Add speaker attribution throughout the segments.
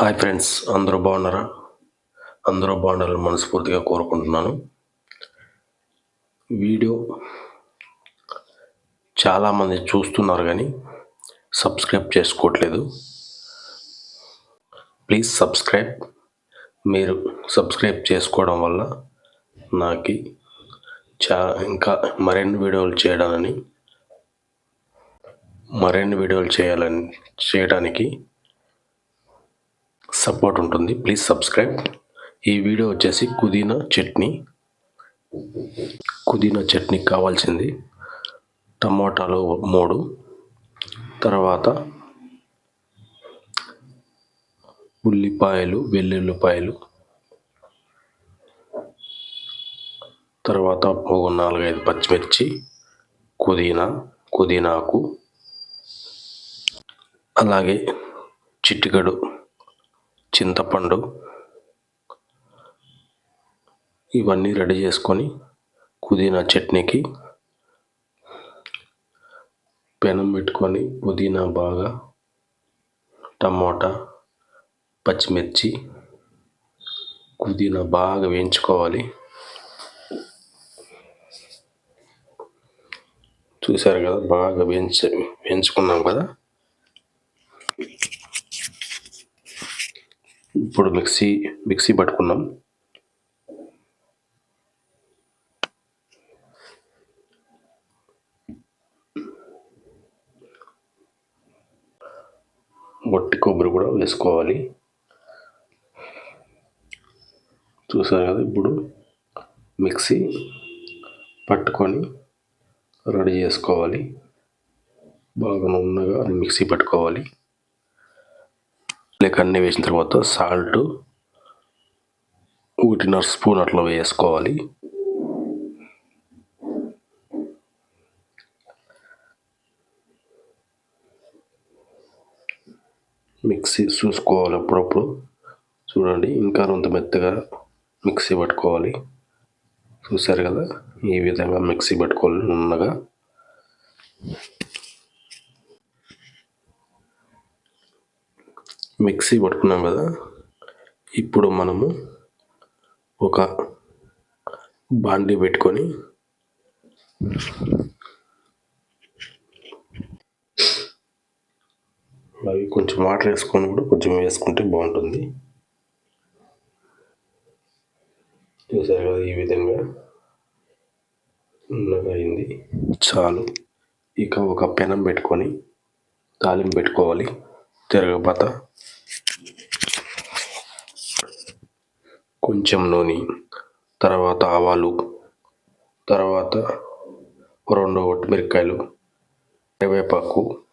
Speaker 1: Hi friends అందరూ బాగున్నారా? అందరూ బాగుండాలని మనస్ఫూర్తిగా కోరుకుంటున్నాను. వీడియో చాలామంది చూస్తున్నారు కానీ సబ్స్క్రైబ్ చేసుకోవట్లేదు. Please subscribe. మీరు సబ్స్క్రైబ్ చేసుకోవడం వల్ల నాకు చా ఇంకా మరిన్ని వీడియోలు చేయడాలని మరిన్ని వీడియోలు చేయాలని చేయడానికి సపోర్ట్ ఉంటుంది. Please subscribe. ఈ వీడియో వచ్చేసి పుదీనా చట్నీ. పుదీనా చట్నీకి కావాల్సింది. టమాటాలు మూడు. తర్వాత ఉల్లిపాయలు వెల్లుల్లిపాయలు. తర్వాత ఒక నాలుగైదు పచ్చిమిర్చి పుదీనా పుదీనాకు. అలాగే చిటికెడు. చింతపండు ఇవన్నీ రెడీ చేసుకొని పుదీనా చట్నీకి పెనం పెట్టుకొని పుదీనా బాగా టమోటా పచ్చిమిర్చి పుదీనా బాగా వేయించుకోవాలి. చూసారు కదా బాగా వేయించ వేయించుకున్నాం కదా. ఇప్పుడు మిక్సీ మిక్సీ పట్టుకున్నాం. గొట్టి కొబ్బరి కూడా వేసుకోవాలి. చూసారు కదా ఇప్పుడు మిక్సీ పట్టుకొని రెడీ చేసుకోవాలి. బాగా నున్నగా మిక్సీ పట్టుకోవాలి. లేక అన్నీ వేసిన తర్వాత సాల్ట్ ఒకటిన్నర స్పూన్ అట్లా వేసుకోవాలి. మిక్సీ చూసుకోవాలి అప్పుడప్పుడు. చూడండి ఇంకా కొంత మెత్తగా మిక్సీ పట్టుకోవాలి. చూసారు కదా ఈ విధంగా మిక్సీ పట్టుకోవాలి నున్నగా. మిక్సీ పట్టుకున్నాం కదా ఇప్పుడు మనము ఒక బాండీ పెట్టుకొని అవి కొంచెం వాటర్ వేసుకొని కూడా కొంచెం వేసుకుంటే బాగుంటుంది. చూసారు కదా ఈ విధంగా అయింది. చాలు. ఇక ఒక పెనం పెట్టుకొని తాలింపు పెట్టుకోవాలి. తిరగబత. కొంచెం నూనె తర్వాత ఆవాలు తర్వాత రెండు మిరపకాయలు కరివేపాకు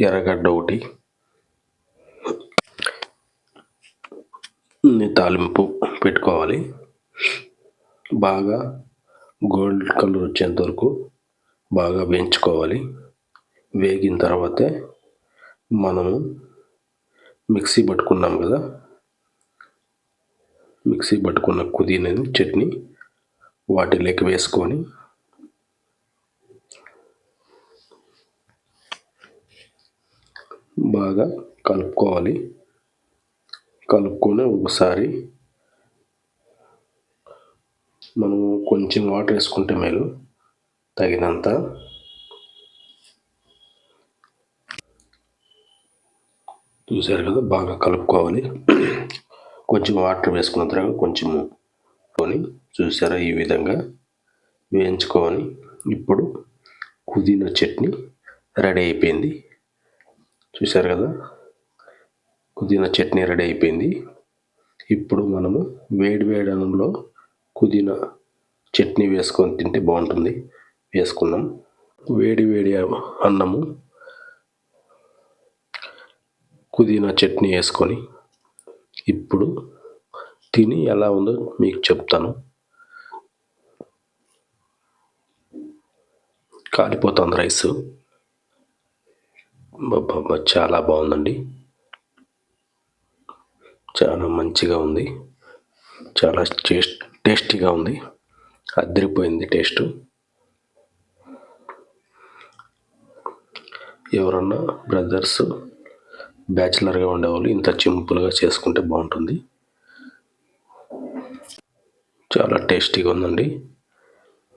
Speaker 1: ఎర్రగడ్డ ఒకటి తాలింపు పెట్టుకోవాలి. బాగా గోల్డ్ కలర్ వచ్చేంత వరకు బాగా వేయించుకోవాలి. వేగిన తర్వాతే మనము మిక్సీ పట్టుకున్నాం కదా. మిక్సీ పట్టుకున్న పుదీనా చట్నీ వాటిలోకి వేసుకొని బాగా కలుపుకోవాలి. కలుపుకొని ఒకసారి మనము కొంచెం వాటర్ వేసుకుంటే మేలు. తగినంత చూసారు కదా బాగా కలుపుకోవాలి. కొంచెం వాటర్ వేసుకున్న తర్వాత కొంచెం కొని చూసారా ఈ విధంగా వేయించుకొని ఇప్పుడు పుదీనా చట్నీ రెడీ అయిపోయింది. చూసారు కదా పుదీనా చట్నీ రెడీ అయిపోయింది. ఇప్పుడు మనము వేడి వేడి అన్నంలో పుదీనా చట్నీ వేసుకొని తింటే బాగుంటుంది. వేసుకున్నాం. వేడి వేడి అన్నము పుదీనా చట్నీ వేసుకొని ఇప్పుడు తిని ఎలా ఉందో మీకు చెప్తాను. కాలిపోతుంది రైస్. చాలా బాగుందండి. చాలా మంచిగా ఉంది. చాలా టేస్ట్ టేస్టీగా ఉంది. అద్దరిపోయింది టేస్ట్. ఎవరన్నా బ్రదర్స్ బ్యాచిలర్గా ఉండేవాళ్ళు. ఇంత సింపుల్గా చేసుకుంటే బాగుంటుంది. చాలా టేస్టీగా ఉందండి.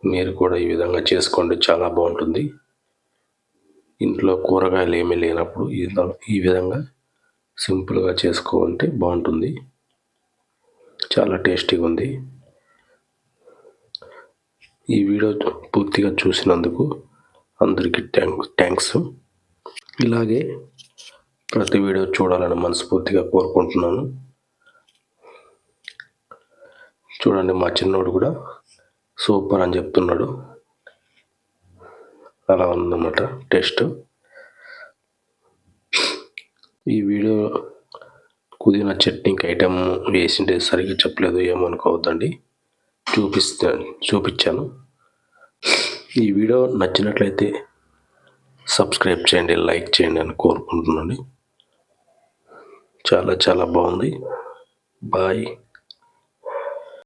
Speaker 1: మీరు కూడా ఈ విధంగా చేసుకోండి చాలా బాగుంటుంది. ఇంట్లో కూరగాయలు ఏమీ లేనప్పుడు ఈ ఈ విధంగా సింపుల్గా చేసుకోవాలంటే బాగుంటుంది. చాలా టేస్టీగా ఉంది. ఈ వీడియో పూర్తిగా చూసినందుకు అందరికీ ట్యాంక్ థ్యాంక్స్. ఇలాగే ప్రతి వీడియో చూడాలని మనస్ఫూర్తిగా కోరుకుంటున్నాను. చూడండి మా చిన్నోడు కూడా సూపర్ అని చెప్తున్నాడు. అలా ఉందన్నమాట టేస్ట్. ఈ వీడియో కుదిన చట్నీకి ఐటెం వేసింటే సరిగ్గా చెప్పలేదు ఏమనుకోవద్దండి. చూపిస్తా చూపించాను. ఈ వీడియో నచ్చినట్లయితే సబ్స్క్రైబ్ చేయండి లైక్ చేయండి అని కోరుకుంటున్నాను. చాలా చాలా బాగుంది. బాయ్.